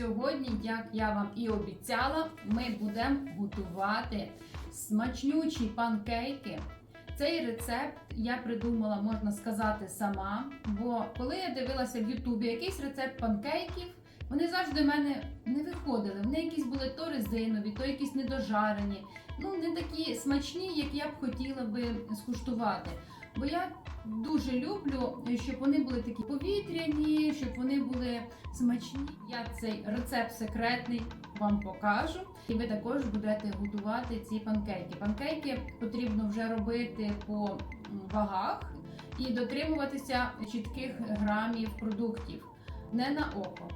Сьогодні, як я вам і обіцяла, ми будемо готувати смачнючі панкейки. Цей рецепт я придумала, можна сказати, сама. Бо коли я дивилася в Ютубі якийсь рецепт панкейків, вони завжди в мене не виходили. Вони якісь були то резинові, то якісь недожарені. Ну, не такі смачні, як я б хотіла би скуштувати. Бо я дуже люблю, щоб вони були такі повітряні, щоб вони були смачні. Я цей рецепт секретний вам покажу. І ви також будете готувати ці панкейки. Панкейки потрібно вже робити по вагах і дотримуватися чітких грамів продуктів, не на око.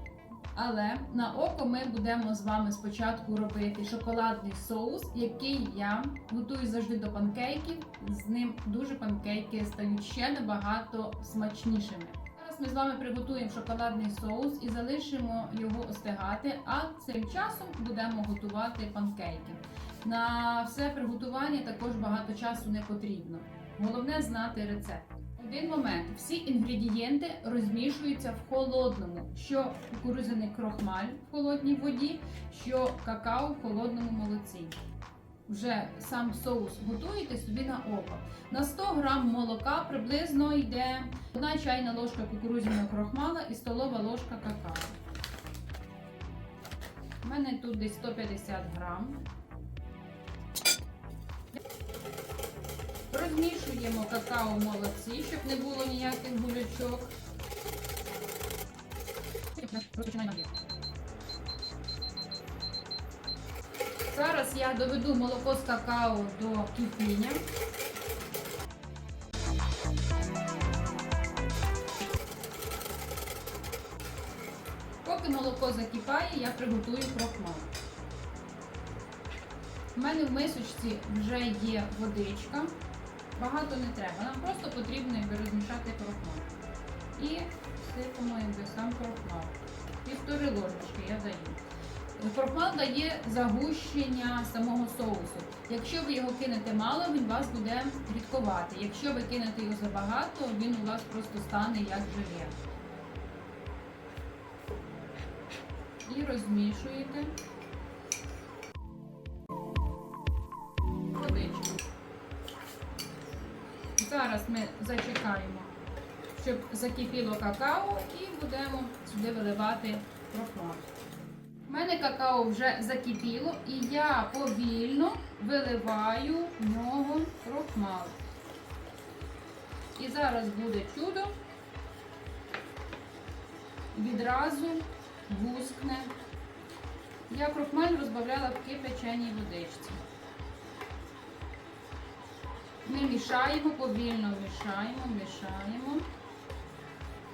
Але на око ми будемо з вами спочатку робити шоколадний соус, який я готую завжди до панкейків. З ним дуже панкейки стають ще набагато смачнішими. Зараз ми з вами приготуємо шоколадний соус і залишимо його остигати, а цим часом будемо готувати панкейки. На все приготування також багато часу не потрібно. Головне знати рецепт. Один момент: всі інгредієнти розмішуються в холодному, що кукурудзяний крохмаль в холодній воді, що какао в холодному молоці. Вже сам соус готуєте собі на око. На 100 грам молока приблизно йде 1 чайна ложка кукурудзяного крохмала і столова ложка какао. У мене тут десь 150 грам. Розмішуємо какао в молоці, щоб не було ніяких гулячок. Зараз я доведу молоко з какао до кипіння. Поки молоко закипає, я приготую крохмал. У мене в мисочці вже є водичка. Багато не треба. Нам просто потрібно якби, розмішати крохмал. І сипемо якби, сам крохмал. Півтори ложечки я даю. Крохмал дає загущення самого соусу. Якщо ви його кинете мало, він вас буде рідковати. Якщо ви кинете його забагато, він у вас просто стане як желе. І розмішуєте. Зараз ми зачекаємо, щоб закипіло какао і будемо сюди виливати крохмал. У мене какао вже закипіло і я повільно виливаю в нього крохмал. І зараз буде чудо. Відразу гускне. Я крохмаль розбавляла в кипяченій водичці. Ми мішаємо, повільно мішаємо, мішаємо,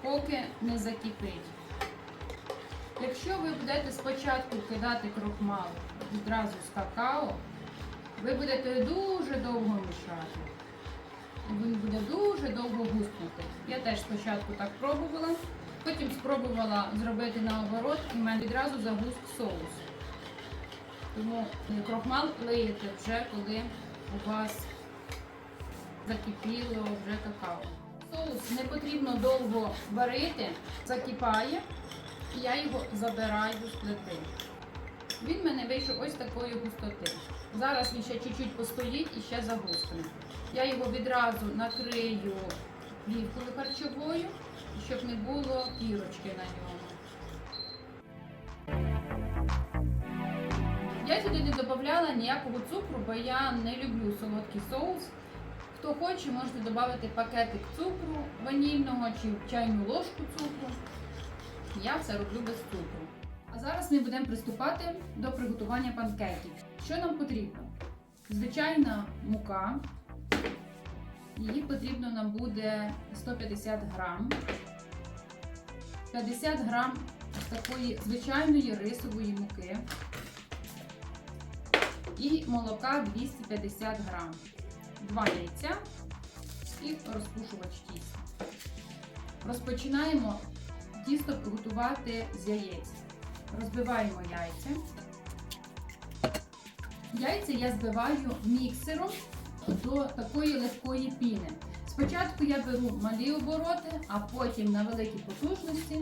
поки не закипить. Якщо ви будете спочатку кидати крохмал відразу з какао, ви будете дуже довго мішати. Він буде дуже довго гуснути. Я теж спочатку так пробувала, потім спробувала зробити наоборот і в мене відразу загуск соус. Тому крохмал лиєте вже, коли у вас закипіло вже какао. Соус не потрібно довго варити, закипає, і я його забираю з плити. Він мене вийшов ось такої густоти. Зараз він ще чуть-чуть постоїть і ще загускне. Я його відразу накрию плівкою харчовою, щоб не було кірочки на ньому. Я сюди не додавала ніякого цукру, бо я не люблю солодкий соус. Хто хоче, можете додати пакетик цукру ванільного чи чайну ложку цукру. Я все роблю без цукру. А зараз ми будемо приступати до приготування панкейків. Що нам потрібно? Звичайна мука. Її потрібно нам буде 150 грам. 50 грам такої звичайної рисової муки. І молока 250 грам. Два яйця і розпушувач тіста. Розпочинаємо тісто готувати з яєць. Розбиваємо яйця. Яйця я збиваю міксером до такої легкої піни. Спочатку я беру малі обороти, а потім на великій потужності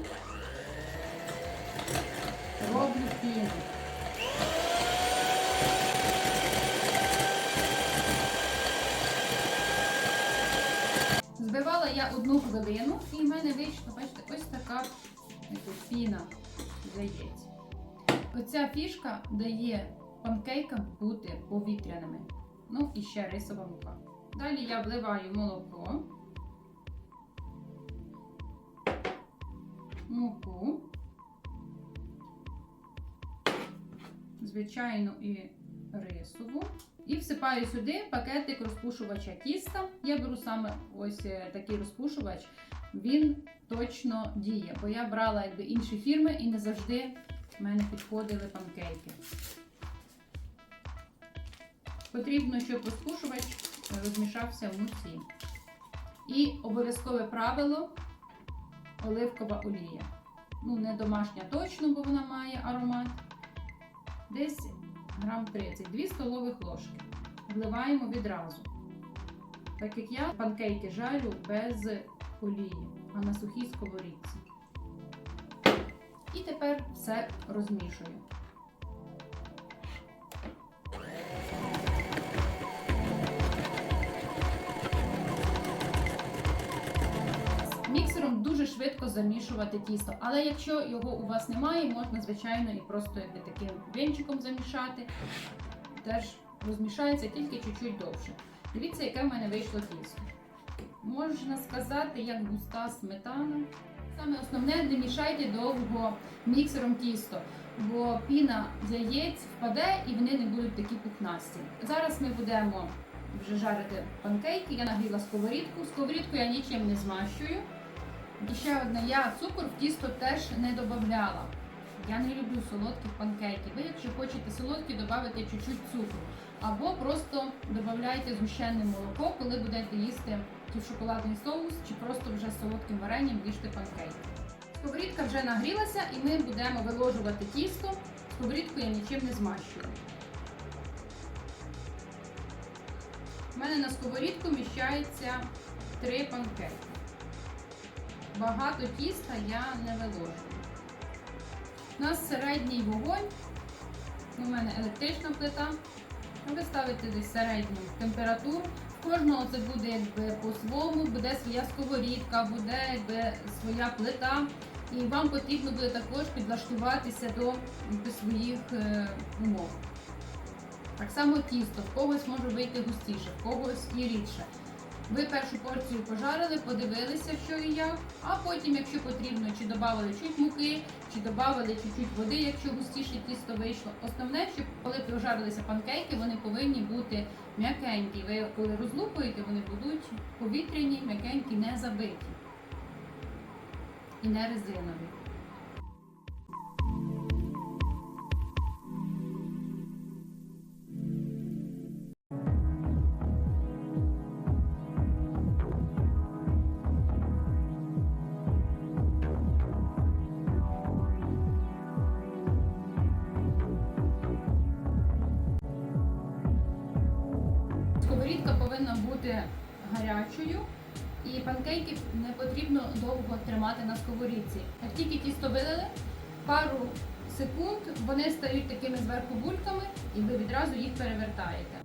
роблю піну. Збивала я одну хвилину і в мене вийшла, бачите, ось така піна з яєць. Оця фішка дає панкейкам бути повітряними. Ну і ще рисова мука. Далі я вливаю молоко, муку, звичайну і рисову. І всипаю сюди пакетик розпушувача тіста. Я беру саме ось е, такий розпушувач. Він точно діє, бо я брала якби інші фірми і не завжди в мене підходили панкейки. Потрібно, щоб розпушувач розмішався в муці. І обов'язкове правило оливкова олія. Ну, не домашня точно, бо вона має аромат. Десь грам 30, 2 столових ложки. Вливаємо відразу. Так як я панкейки жарю без олії, а на сухій сковорідці. І тепер все розмішую. Швидко замішувати тісто, але якщо його у вас немає, можна, звичайно, і просто якби таким венчиком замішати. Теж розмішається тільки чуть-чуть довше. Дивіться, яке в мене вийшло тісто. Можна сказати, як густа сметана. Саме основне, не мішайте довго міксером тісто, бо піна з яєць впаде і вони не будуть такі пухнасті. Зараз ми будемо вже жарити панкейки. Я нагріла сковорідку. Сковорідку я нічим не змащую. І ще одне, я цукор в тісто теж не додавала. Я не люблю солодких панкейків. Ви, якщо хочете солодкі, додавайте чуть-чуть цукру. Або просто додавайте згущене молоко, коли будете їсти чи шоколадний соус, чи просто вже солодким варенням їжте панкейки. Сковорідка вже нагрілася і ми будемо виложувати тісто. Сковорідку я нічим не змащую. У мене на сковорідку вміщається 3 панкейки. Багато тіста я не виложую. У нас середній вогонь. У мене електрична плита. Ви ставите десь середню температуру. Кожного це буде якби по-своєму, буде своя сковорідка, буде якби своя плита. І вам потрібно буде також підлаштуватися до, до своїх е, умов. Так само тісто, в когось може вийти густіше, в когось і рідше. Ви першу порцію пожарили, подивилися, що і як, а потім, якщо потрібно, чи додали чуть муки, чи додали чуть-чуть води, якщо густіше тісто вийшло. Основне, щоб коли прожарилися панкейки, вони повинні бути м'якенькі. Ви коли розлупуєте, вони будуть повітряні, м'якенькі, не забиті і не резинові. Сковорідка повинна бути гарячою, і панкейки не потрібно довго тримати на сковорідці. Як тільки тісто вилили, пару секунд вони стають такими зверху бульками, і ви відразу їх перевертаєте.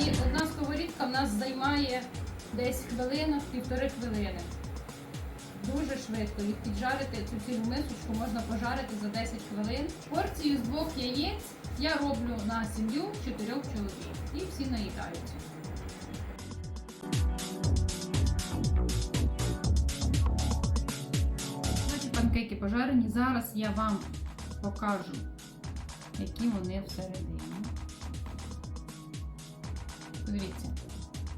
І одна сковорідка в нас займає десь хвилину, півтори хвилини. Дуже швидко їх піджарити. Цю цілу мисочку можна пожарити за 10 хвилин. Порцію з двох яєць я роблю на сім'ю чотирьох чоловік. І всі наїдаються. Панкейки пожарені. Зараз я вам покажу, які вони всередині. Подивіться,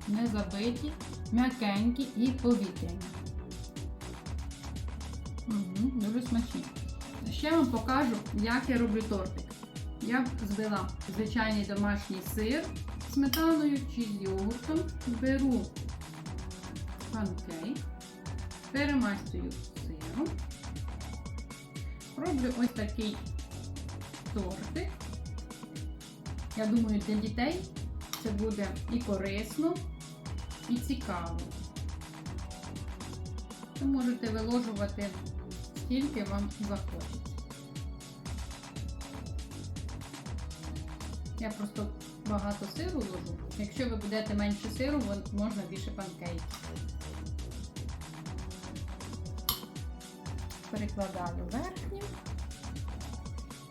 не забиті, м'якенькі і повітряні. Угу, дуже смачні. Ще вам покажу, як я роблю тортик. Я збила звичайний домашній сир сметаною чи йогуртом. Беру панкейк, перемастую сиром. Роблю ось такий тортик. Я думаю, для дітей це буде і корисно, і цікаво. Ви можете виложувати скільки вам захочеться. Я просто багато сиру ложу. Якщо ви будете менше сиру, можна більше панкейків. Перекладаю верхню.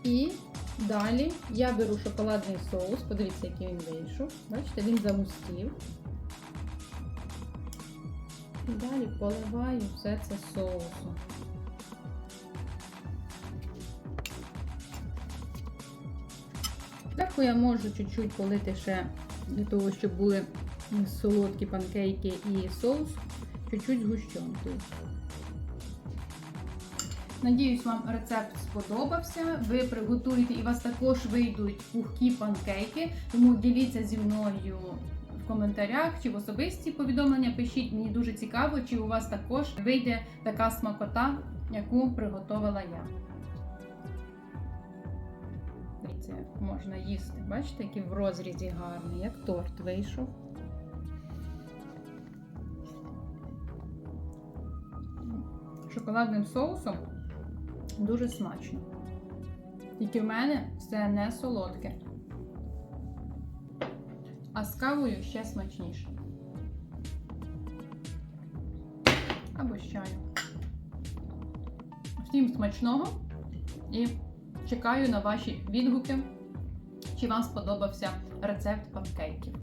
І далі я беру шоколадний соус. Подивіться, який він вийшов. Бачите, він загустів. І далі поливаю все це соусом. Зверху я можу чуть-чуть полити ще для того, щоб були солодкі панкейки і соус, чуть-чуть згущенкою. Надіюсь, вам рецепт сподобався. Ви приготуєте і у вас також вийдуть пухкі панкейки. Тому діліться зі мною в коментарях чи в особисті повідомлення. Пишіть, мені дуже цікаво, чи у вас також вийде така смакота, яку приготувала я. Як можна їсти. Бачите, який в розрізі гарний, як торт вийшов. Шоколадним соусом дуже смачно. Тільки в мене все не солодке. А з кавою ще смачніше. Або з чаю. Всім смачного і чекаю на ваші відгуки, чи вам сподобався рецепт панкейків.